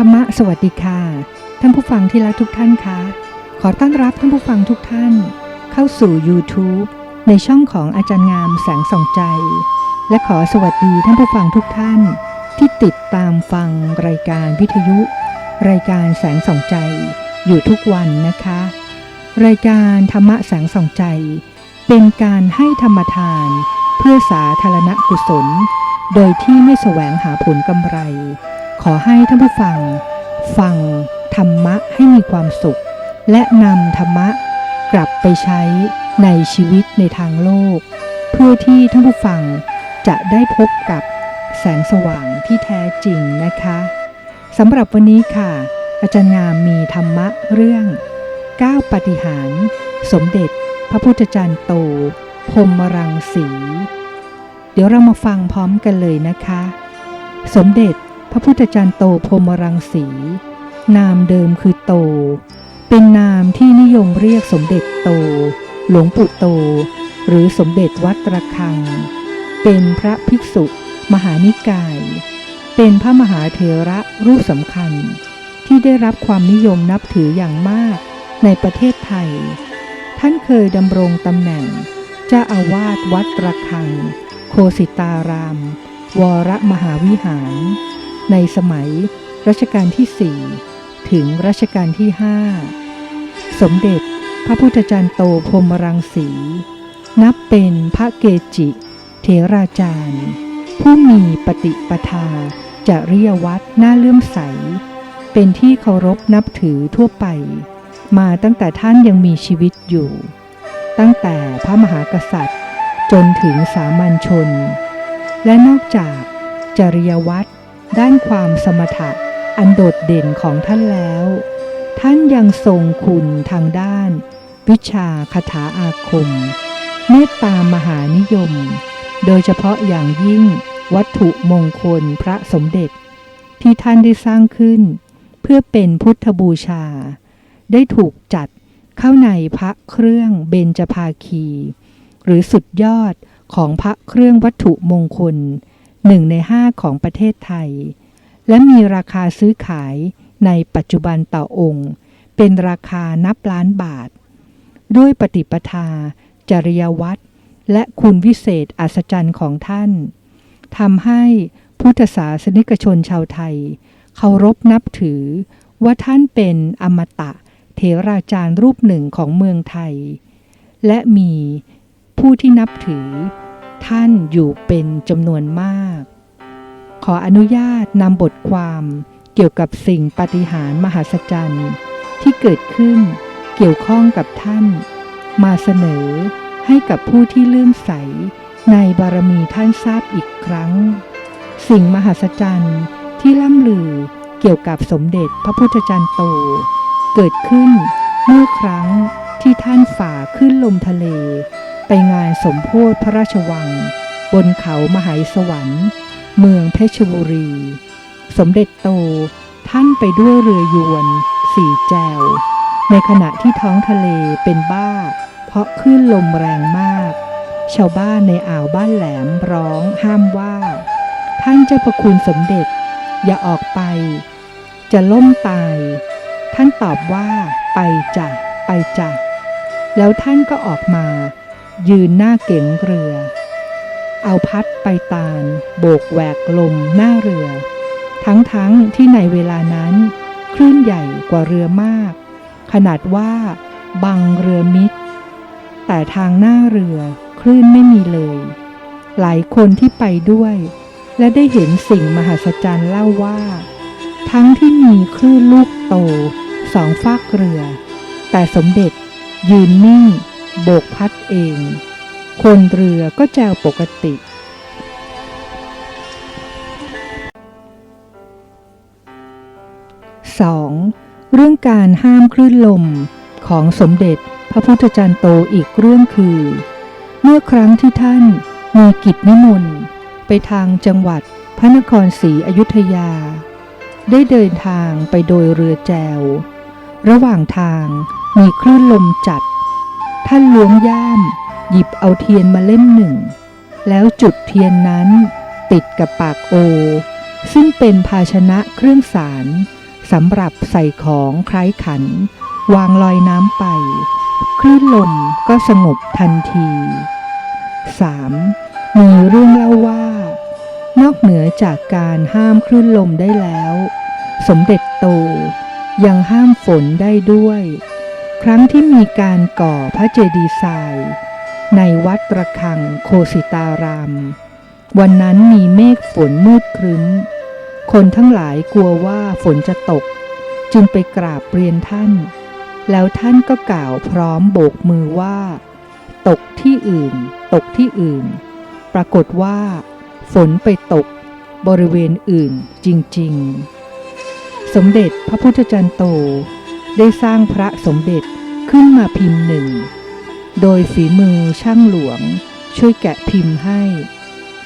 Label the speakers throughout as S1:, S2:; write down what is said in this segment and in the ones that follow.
S1: รรมะสวัสดีค่ะ ท่านผู้ฟังที่รักทุกท่านคะ ขอต้อนรับท่านผู้ฟังทุกท่าน เข้าสู่ YouTube ในช่องของอาจารย์งามแสงส่องใจ และขอสวัสดีท่านผู้ฟังทุกท่าน ที่ติดตามฟังรายการวิทยุ รายการแสงส่องใจ อยู่ทุกวันนะคะ รายการธรรมะแสงส่องใจ เป็นการให้ธรรมทาน เพื่อสาธารณกุศล โดยที่ไม่แสวงหาผลกำไร ขอให้ท่านผู้ฟัง ฟังธรรมะให้มีความสุข และนำธรรมะกลับไปใช้ในชีวิตในทางโลก เพื่อที่ท่านผู้ฟังจะได้พบกับแสงสว่างที่แท้จริงนะคะสำหรับวันนี้ค่ะ อาจารย์งามมีธรรมะเรื่อง9ปฏิหาร สมเด็จพระพุทธจารย์โต พรมรังสี เดี๋ยวเรามาฟังพร้อมกันเลยนะคะ สมเด็จ พระพุทธจารย์โตพรมรังสี นามเดิมคือโต เป็นนามที่นิยมเรียกสมเด็จโต หลวงปู่โต หรือสมเด็จวัดระฆัง เป็นพระภิกษุ มหานิกาย เป็นพระมหาเถระรูปสำคัญ ที่ได้รับความนิยมนับถืออย่างมากในประเทศไทย ท่านเคยดำรงตำแหน่งเจ้าอาวาสวัดระฆัง โคสิตาราม วรมหาวิหาร ในสมัยรัชกาลที่สี่ถึงรัชกาลที่ห้าสมเด็จพระพุทธจารย์โตพรหมรังสี นับเป็นพระเกจิเถราจารย์ ผู้มีปฏิปทาจริยวัดน่าเลื่อมใส เป็นที่เคารพนับถือทั่วไป มาตั้งแต่ท่านยังมีชีวิตอยู่ ตั้งแต่พระมหากษัตริย์ จนถึงสามัญชน และนอกจากจริยวัด ด้านความสมถะอันโดดเด่นของท่านแล้ว ท่านยังทรงคุณทางด้าน วิชาคาถาอาคม เมตตามหานิยม โดยเฉพาะอย่างยิ่งวัตถุมงคลพระสมเด็จ ที่ท่านได้สร้างขึ้น เพื่อเป็นพุทธบูชา ได้ถูกจัดเข้าในพระเครื่องเบญจภาคี หรือสุดยอดของพระเครื่องวัตถุมงคล หนึ่งในห้าของประเทศไทย และมีราคาซื้อขายในปัจจุบันต่อองค์ เป็นราคานับล้านบาท ด้วยปฏิปทา จริยวัตรและคุณวิเศษอัศจรรย์ของท่านทำให้พุทธศาสนิกชนชาวไทย เคารพนับถือว่าท่านเป็นอมตะเถราจารย์รูปหนึ่งของเมืองไทย และมีผู้ที่นับถือ ท่านอยู่เป็นจำนวนมาก ขออนุญาตนำบทความเกี่ยวกับสิ่งปาฏิหาริย์มหัศจรรย์ ที่เกิดขึ้นเกี่ยวข้องกับท่าน มาเสนอให้กับผู้ที่เลื่อมใสในบารมีท่านทราบอีกครั้ง สิ่งมหัศจรรย์ที่ล่ำลือเกี่ยวกับสมเด็จพระพุทธจารย์โต เกิดขึ้นเมื่อครั้งที่ท่านฝ่าขึ้นลมทะเล ไปงานสมโพธิพระราชวัง บนเขามหายสวรรค์ เมืองเพชรบุรี สมเด็จโตท่านไปด้วยเรือยวนสี่แจว ในขณะที่ท้องทะเลเป็นบ้า เพราะคลื่นลมแรงมาก ชาวบ้านในอ่าวบ้านแหลมร้องห้ามว่า ท่านเจ้าประคุณสมเด็จ อย่าออกไป จะล่มตาย ท่านตอบว่าไปจ้ะไปจ้ะแล้วท่านก็ออกมา ยืนหน้าเก๋งเรือ เอาพัดไปตาล โบกแหวกลมหน้าเรือ ทั้งๆทที่ในเวลานั้น คลื่นใหญ่กว่าเรือมาก ขนาดว่า บังเรือมิด แต่ทางหน้าเรือคลื่นไม่มีเลย หลายคนที่ไปด้วย และได้เห็นสิ่งมหัศจรรย์เล่าว่า ทั้งที่มีคลื่นลูกโตสองฟากเรือ แต่สมเด็จยืนนิ่ง โบกพัดเอง คนเรือก็แจวปกติ 2. เรื่องการห้ามคลื่นลมของสมเด็จพระพุทธจารย์โตอีกเรื่องคือ เมื่อครั้งที่ท่านมีกิจนิมนต์ไปทางจังหวัดพระนครศรีอยุธยา ได้เดินทางไปโดยเรือแจว ระหว่างทางมีคลื่นลมจัด ท่านล้วงย่าม หยิบเอาเทียนมาเล่มหนึ่ง แล้วจุดเทียนนั้น ติดกับปากโอ ซึ่งเป็นภาชนะเครื่องสารสำหรับใส่ของคล้ายขัน วางลอยน้ำไป คลื่นลมก็สงบทันที 3. มีเรื่องเล่าว่า นอกเหนือจากการห้ามคลื่นลมได้แล้ว สมเด็จโตยังห้ามฝนได้ด้วย ครั้งที่มีการก่อพระเจดีย์ทรายในวัดระฆังโคสิตาราม วันนั้นมีเมฆฝนมืดครึ้ม คนทั้งหลายกลัวว่าฝนจะตก จึงไปกราบเรียนท่าน แล้วท่านก็กล่าวพร้อมโบกมือว่า ตกที่อื่น ตกที่อื่น ปรากฏว่า ฝนไปตก บริเวณอื่นจริง ๆ สมเด็จพระพุทธจันโต ได้สร้างพระสมเด็จขึ้นมาพิมพ์หนึ่ง โดยฝีมือช่างหลวงช่วยแกะพิมพ์ให้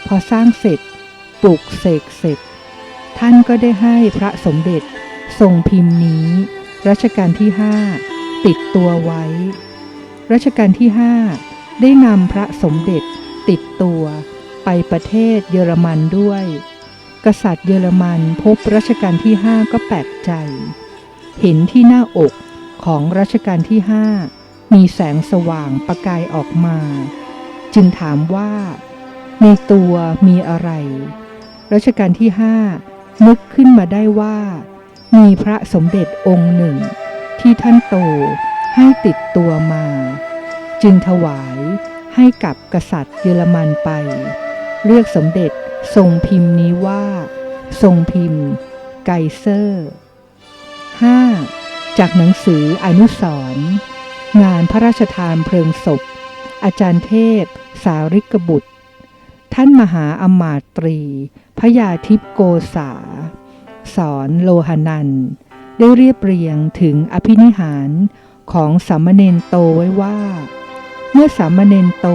S1: พอสร้างเสร็จปลุกเสกเสร็จ ท่านก็ได้ให้พระสมเด็จทรงพิมพ์นี้ รัชกาลที่ห้าติดตัวไว้ รัชกาลที่ห้าได้นำพระสมเด็จติดตัวไปประเทศเยอรมันด้วย กษัตริย์เยอรมันพบรัชกาลที่ห้าก็แปลกใจ เห็นที่หน้าอกของรัชกาลที่ห้ามีแสงสว่างประกายออกมา จึงถามว่า ในตัวมีอะไร รัชกาลที่ห้านึกขึ้นมาได้ว่า มีพระสมเด็จองค์หนึ่ง ที่ท่านโตให้ติดตัวมา จึงถวายให้กับกษัตริย์เยอรมันไป เรียกสมเด็จทรงพิมพ์นี้ว่า ทรงพิมพ์ ไกเซอร์ 5. จากหนังสืออนุสรงานพระราชทานเพลิงศพ อาจารย์เทพ สาริกบุตร ท่านมหาอมาตรี พยาทิพโกษา สอนโลหนัน ได้เรียบเรียงถึงอภินิหารของสามเณรโตไว้ว่า เมื่อสามเณรโต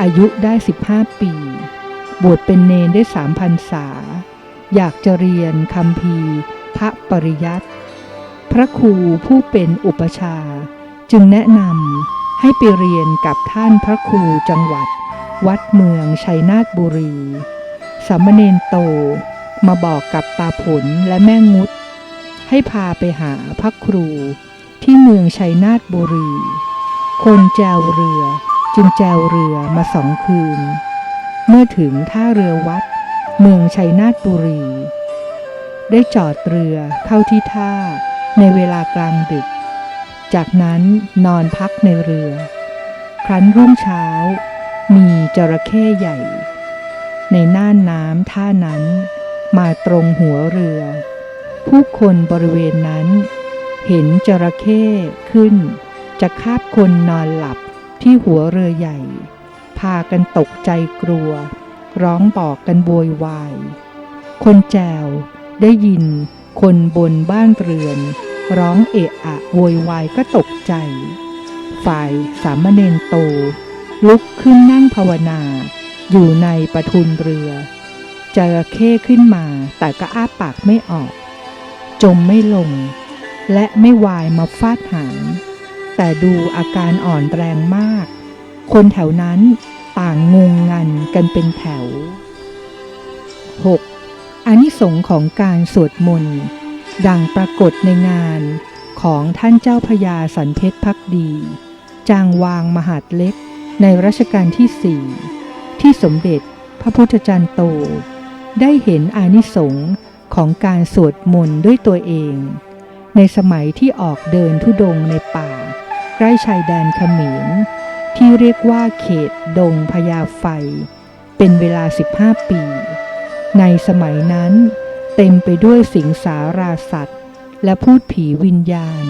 S1: อายุได้ 15 ปี บวชเป็นเนนได้สามพันษา อยากจะเรียนคำพีพระปริยัติ พระครูผู้เป็นอุปชา จึงแนะนำให้ไปเรียนกับท่านพระครูจังหวัด วัดเมืองชัยนาทบุรีสามเณรโตมาบอกกับตาผลและแม่งุด ให้พาไปหาพระครูที่เมืองชัยนาทบุรี คนแจวเรือจึงแจวเรือมาสองคืน เมื่อถึงท่าเรือวัด เมืองชัยนาทบุรี ได้จอดเรือเข้าที่ท่า ในเวลากลางดึก จากนั้นนอนพักในเรือ ครั้นรุ่งเช้า มีจระเข้ใหญ่ ในน่านน้ำท่านั้นมาตรงหัวเรือ ผู้คนบริเวณนั้น เห็นจระเข้ขึ้น จะคาบคนนอนหลับที่หัวเรือใหญ่ พากันตกใจกลัว ร้องบอกกันโวยวาย คนแจวได้ยิน คนบนบ้านเรือน ร้องเอะอะโวยวายก็ตกใจ ฝ่ายสามเณรโต ลุกขึ้นนั่งภาวนา อยู่ในปทุนเรือจระเข้ขึ้นมาแต่ก็อ้าปากไม่ออก จมไม่ลง และไม่วายมาฟาดหาง แต่ดูอาการอ่อนแรงมาก คนแถวนั้นต่างงงงันกันเป็นแถว 6. อานิสงส์ของการสวดมนต์ดังปรากฏในงานของท่านเจ้าพญาสันเพชรพักดี จางวางมหาดเล็กในรัชกาลที่สี่ที่สมเด็จพระพุทธจารย์โต ได้เห็นอานิสงส์ของการสวดมนต์ด้วยตัวเอง ในสมัยที่ออกเดินทุดงในป่า ใกล้ชายแดนเขมร ที่เรียกว่าเขตดงพญาไฟ เป็นเวลา 15 ปี ในสมัยนั้น เต็มไปด้วยสิงสาราสัตว์ และพูดผีวิญญาณ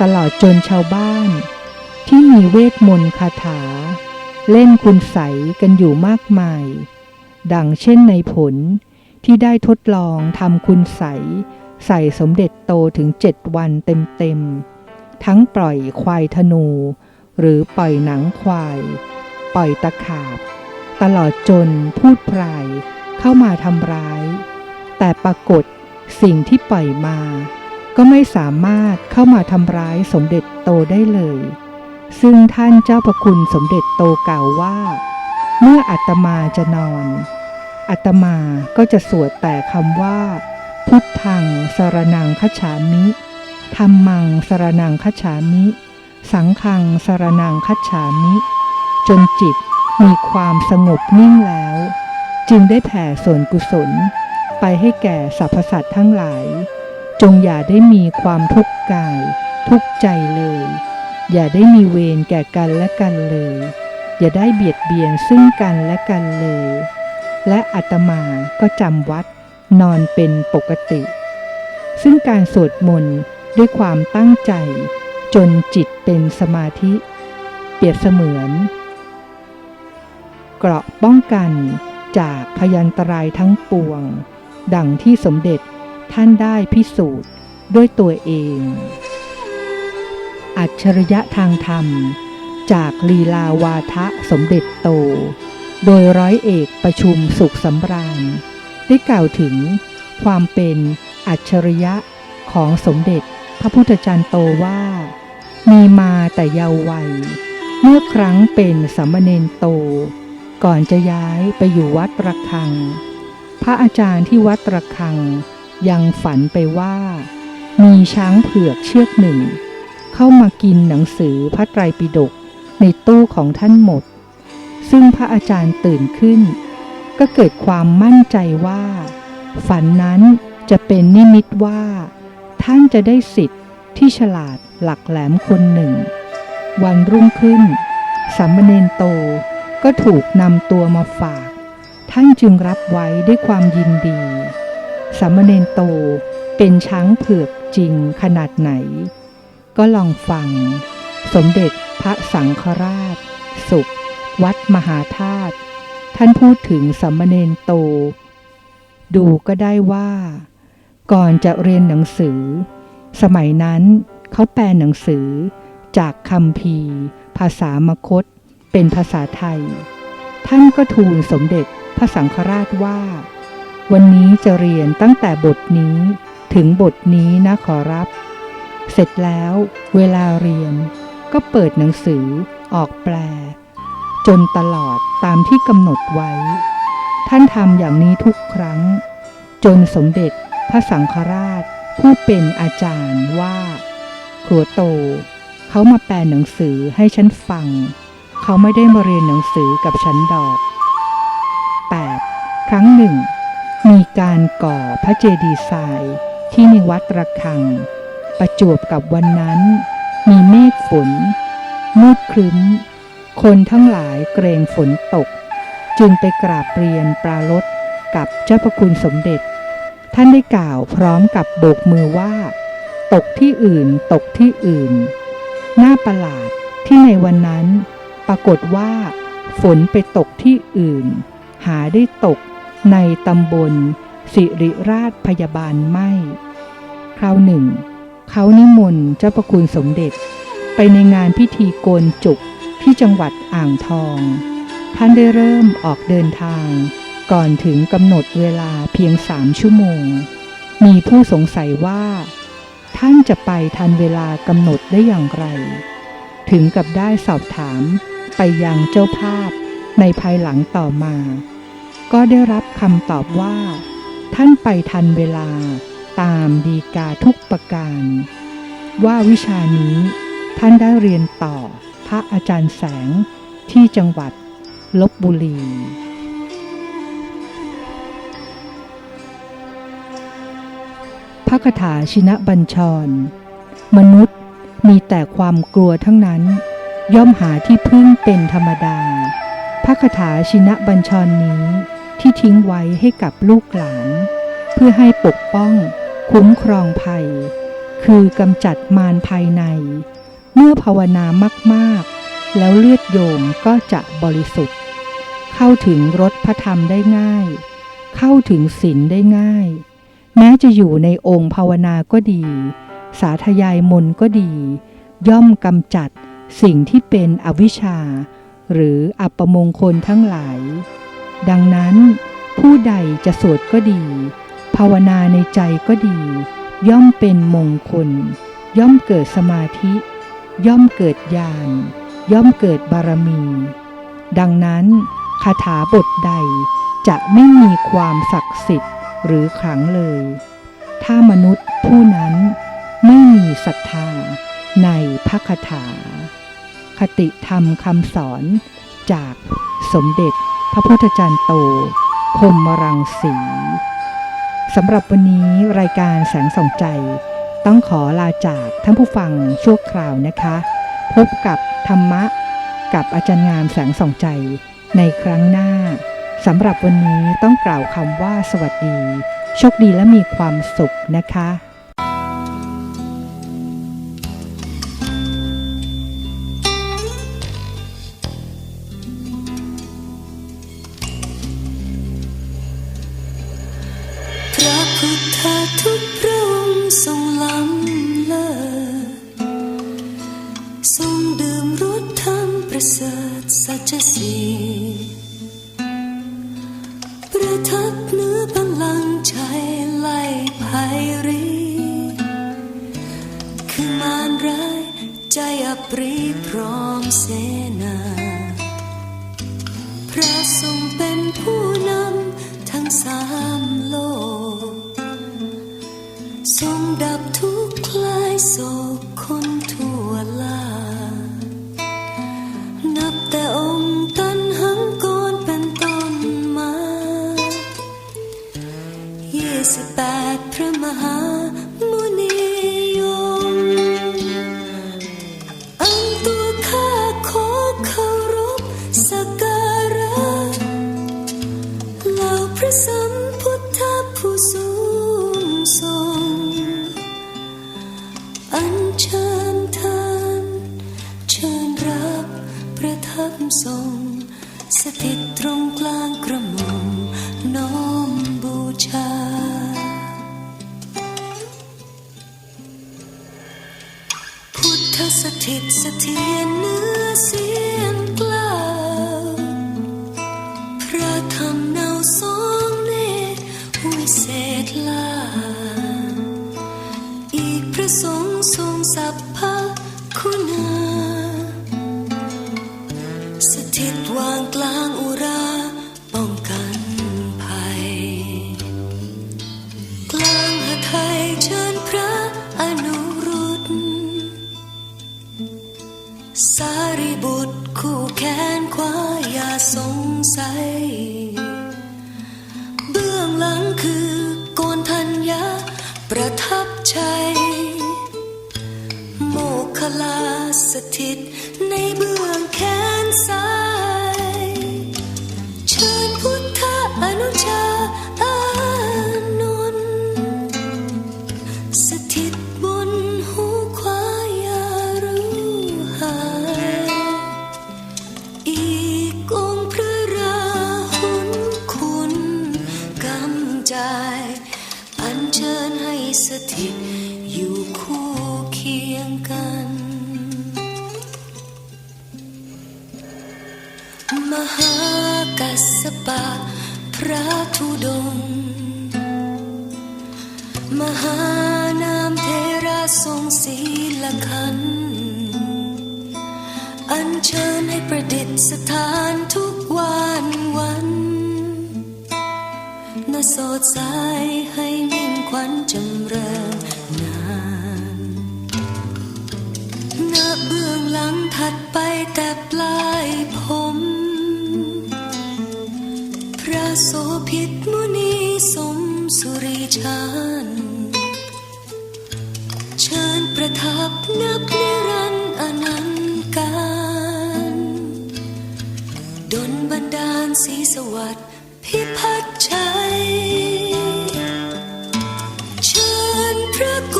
S1: ตลอดจนชาวบ้าน ที่มีเวทมนต์คาถา เล่นคุณใสกันอยู่มากมาย ดังเช่นในผลที่ได้ทดลองทำคุณใส ใส่สมเด็จโตถึงเจ็ดวันเต็มๆ ทั้งปล่อยควายธนู หรือปล่อยหนังควาย ปล่อยตะขาบ ตลอดจนพูดพราย เข้ามาทำร้าย แต่ปรากฏสิ่งที่ปล่อยมา ก็ไม่สามารถเข้ามาทำร้ายสมเด็จโตได้เลย ซึ่งท่านเจ้าประคุณสมเด็จโตกล่าวว่า เมื่ออาตมาจะนอนอาตมาก็จะสวดแต่คำว่า พุทธังสรนังคัจฉามิธรรมังสรนังคัจฉามิ สังฆังสรนังคัจฉามิ จนจิตมีความสงบนิ่งแล้ว จึงได้แผ่ส่วนกุศล ไปให้แก่สรรพสัตว์ทั้งหลาย จงอย่าได้มีความทุกข์กาย ทุกข์ใจเลย อย่าได้มีเวรแก่กันและกันเลย อย่าได้เบียดเบียนซึ่งกันและกันเลย และอาตมาก็จำวัดนอนเป็นปกติ ซึ่งการสวดมนต์ด้วยความตั้งใจ จนจิตเป็นสมาธิ เปรียบเสมือน เกราะป้องกัน จากพยันตรายทั้งปวง ดังที่สมเด็จท่านได้พิสูจน์ด้วยตัวเอง อัจฉริยะทางธรรม จากลีลาวาทะสมเด็จโต โดยร้อยเอกประชุมสุขสำราญ ได้กล่าวถึงความเป็นอัจฉริยะของสมเด็จพระพุทธจารย์โตว่า มีมาแต่เยาว์วัย เมื่อครั้งเป็นสามเณรโต ก่อนจะย้ายไปอยู่วัดระฆัง พระอาจารย์ที่วัดระฆัง ยังฝันไปว่า มีช้างเผือกเชือกหนึ่ง เข้ามากินหนังสือพระไตรปิฎกในตู้ของท่านหมด ซึ่งพระอาจารย์ตื่นขึ้น ก็เกิดความมั่นใจว่า ฝันนั้นจะเป็นนิมิตว่า ท่านจะได้สิทธิ์ที่ฉลาดหลักแหลมคนหนึ่ง วันรุ่งขึ้นสามเณรโต ก็ถูกนำตัวมาฝาก ท่านจึงรับไว้ด้วยความยินดีสามเณรโตเป็นช้างเผือกจริงขนาดไหน ก็ลองฟัง สมเด็จพระสังฆราช สุข วัดมหาธาตุท่านพูดถึงสามเณรโต ดูก็ได้ว่า ก่อนจะเรียนหนังสือ สมัยนั้นเขาแปลหนังสือจากคำพีภาษามคต เป็นภาษาไทย ท่านก็ทูลสมเด็จพระสังฆราชว่า วันนี้จะเรียนตั้งแต่บทนี้ถึงบทนี้นะขอรับ เสร็จแล้วเวลาเรียนก็เปิดหนังสือออกแปล จนตลอดตามที่กำหนดไว้ ท่านทำอย่างนี้ทุกครั้ง จนสมเด็จพระสังฆราชผู้เป็นอาจารย์ว่า ครัวโต เขามาแปลหนังสือให้ฉันฟัง เขาไม่ได้มาเรียนหนังสือกับฉันดอก 8. ครั้งหนึ่ง มีการก่อพระเจดีย์ทรายที่ในวัดระฆัง ประจวบกับวันนั้น มีเมฆฝนมืดครึ้ม คนทั้งหลายเกรงฝนตก จึงไปกราบเรียนปราลดกับเจ้าพระคุณสมเด็จ ท่านได้กล่าวพร้อมกับโบกมือว่า ตกที่อื่นตกที่อื่น น่าประหลาดที่ในวันนั้น ปรากฏว่า ฝนไปตกที่อื่น หาได้ตกในตำบล สิริราชพยาบาลไม่ คราวหนึ่ง เขานิมนต์เจ้าพระคุณสมเด็จ ไปในงานพิธีโกนจุกที่จังหวัดอ่างทอง ท่านได้เริ่มออกเดินทาง ก่อนถึงกำหนดเวลาเพียงสามชั่วโมง มีผู้สงสัยว่า ท่านจะไปทันเวลากำหนดได้อย่างไร ถึงกับได้สอบถาม ไปยังเจ้าภาพในภายหลังต่อมา ก็ได้รับคำตอบว่า ท่านไปทันเวลาตามดีกาทุกประการ ว่าวิชานี้ท่านได้เรียนต่อพระอาจารย์แสงที่จังหวัดลบบุรีพระคาถาชินะบัญชร มนุษย์มีแต่ความกลัวทั้งนั้น ย่อมหาที่พึ่งเป็นธรรมดา พระคาถาชินะบัญชรนี้ที่ทิ้งไว้ให้กับลูกหลาน เพื่อให้ปกป้อง คุ้มครองภัย คือกำจัดมารภายใน เมื่อภาวนามากๆ แล้วเลือดโยมก็จะบริสุทธิ์ เข้าถึงรสพระธรรมได้ง่าย เข้าถึงศีลได้ง่าย แม้จะอยู่ในองค์ภาวนาก็ดี สาธยายมนก็ดี ย่อมกำจัด สิ่งที่เป็นอวิชชา หรืออัปมงคลทั้งหลาย ดังนั้น ผู้ใดจะสวดก็ดี ภาวนาในใจก็ดี ย่อมเป็นมงคล ย่อมเกิดสมาธิ ย่อมเกิดญาณย่อมเกิดบารมี ดังนั้นคาถาบทใดจะไม่มีความศักดิ์สิทธิ์หรือขลังเลย ถ้าถ้ามนุษย์ผู้นั้นไม่มีศรัทธาในพระคาถา คติธรรมคำสอนจากสมเด็จพระพุทธจารย์โตพรหมรังสีสำหรับวันนี้รายการแสงส่องใจ ต้องขอลาจากท่านผู้ฟังชั่วคราวนะคะ พบกับธรรมะ กับอาจารย์งามแสงส่องใจในครั้งหน้าสำหรับวันนี้ต้องกล่าวคำว่าสวัสดี โชคดีและมีความสุขนะคะ
S2: ระทรงเป็นผู้นำทั้งสามโลก ทรงดับทุกข์คลายโศก ระหม่อมน้อมบูชา พุทธสถิตสถียรเนื้อ คือโกนธัญญาประทับใจ โมคลาสถิตในเบื้องแขนซ้าย มหานามเทระทรงศีลขัน อันเชิญให้ประดิษฐานทุกวันวันนสดสายให้มิ่งขวัญจำเริญนานณเบื้องหลังถัดไปแต่ปลายผมพระโสภิตมุนีสมสุริชาน ชิญประทับนับนิรันดร์อนันต์การดลบันดาลสีสวัสดิ์พิพัฒน์ชัยเชิญพระกุ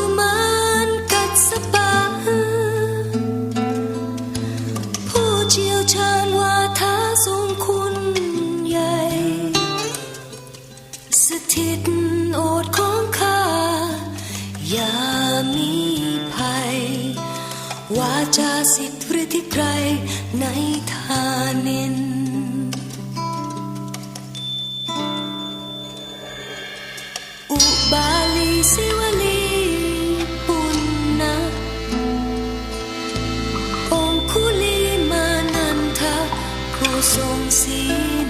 S2: ที่ใครในทานิน อุบาลีสิวลีปุณนะองคุลีมานันทะผู้ทรงศีล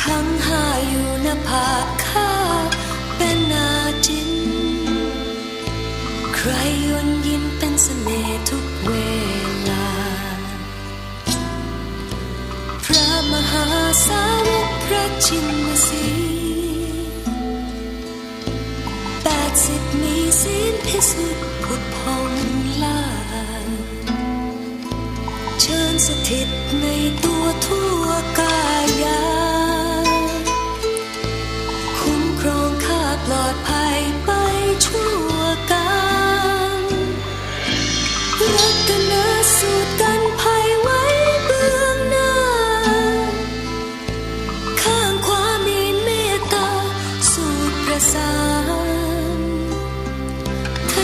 S2: ทั้งห้าอยู่นภาคาเป็นนาจิน ใครยนยินเป็นเสน่ห์ทุกาชินสีแปดสิบมีศีลพิสุทธิ์ผุดพองลาเชิญสถิตในตัวทั่วกายา คุ้มครองข้าปลอดภัยไปชั่ว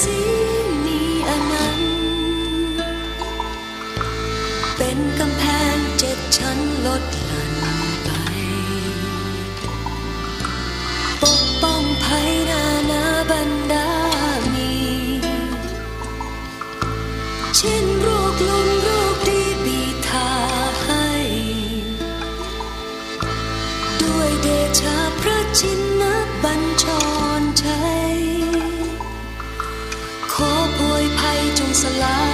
S2: สีมีอนันต์เป็นกำแพงเจ็ดชั้นลดหลั่นไป ปกป้องภัยนานาบรรดามี เช่นโรคลมโรคดีบีทาให้ ด้วยเดชาพระชินบัญ จ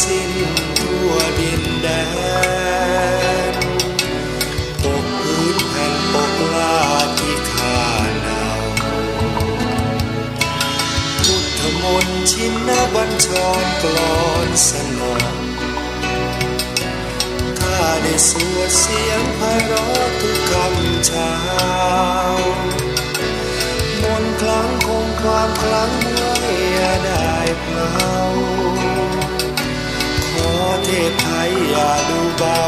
S2: สิ้นทั่ว
S3: ดินแดนปกพื้นแผ่นปกลาที่ข้าหนาวพุทธมนต์ชินบัญชรกลอนสนองข้าได้สวดเสียงไพเราะทุกคำเช้ามนต์คลังคงความคลังไว้ได้เพลา เทพไทยอย่าดูเบา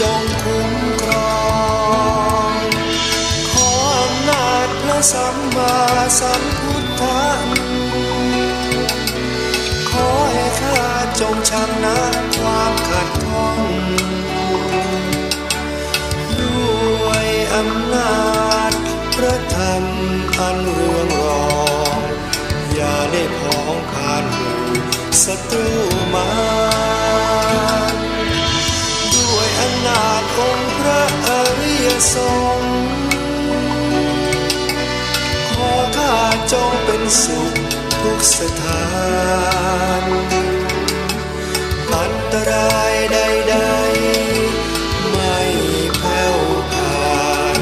S3: จงคุ้มครอง ขออำนาจพระสัมมาสัมพุทธะขอให้ข้าจงชนะความขัดข้อง ด้วยอำนาจพระธรรมอันเรืองรอง อย่าได้พ้องผ่านหูศัตรู ริยสงฆ์ขอข้าจงเป็นสุขทุกสถานอันตรายใดๆ ไม่แผ่วผ่าน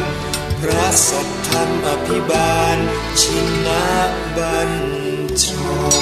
S3: พระสัทธรรมอภิบาลชินบัญชร